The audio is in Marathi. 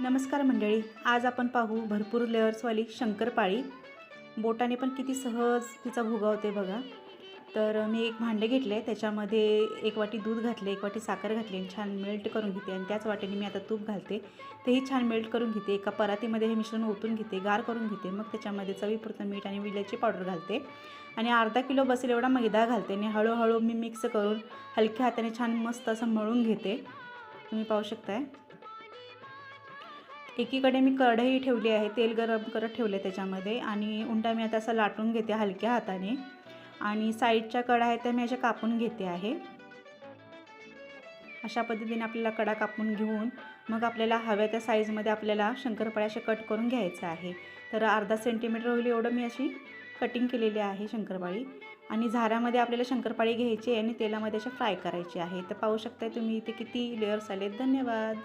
नमस्कार मंडळी आज आपण पाहू भरपूर लेअर्सवाली शंकरपाळी. बोटाने पण किती सहज तिचा भुगा होते बघा. तर मी एक भांडे घेतले त्याच्यामध्ये एक वाटी दूध घातले एक वाटी साखर घातली आणि छान मेल्ट करून घेते. आणि त्याच वाटेने मी आता तूप घालते. तेही छान मेल्ट करून घेते. एका परातीमध्ये हे मिश्रण ओतून घेते गार करून घेते. मग त्याच्यामध्ये चवीपुरतं मीठ आणि विल्याची पावडर घालते. आणि अर्धा किलो बसेल एवढा मैदा घालते. आणि हळूहळू मी मिक्स करून हलक्या हाताने छान मस्त असं मळून घेते. तुम्ही पाहू शकताय. एकीकडे मी कढई ठेवली आहे तेल गरम करत ठेवले त्याच्यामध्ये आणि उंडा मी आता असा लाटून घेते हलक्या हाताने. आणि साईडच्या कडा आहेत त्या मी अशा कापून घेते आहे. अशा पद्धतीने आपल्याला कडा कापून घेऊन मग आपल्याला हव्या त्या साईजमध्ये आपल्याला शंकरपाळ्या अशा कट करून घ्यायचं आहे. तर अर्धा सेंटीमीटर होईल एवढं मी अशी कटिंग केलेली आहे शंकरपाळी. आणि झाऱ्यामध्ये आपल्याला शंकरपाळी घ्यायची आहे आणि तेलामध्ये अशा फ्राय करायची आहे. तर पाहू शकताय तुम्ही इथे किती लेअर्स आले धन्यवाद.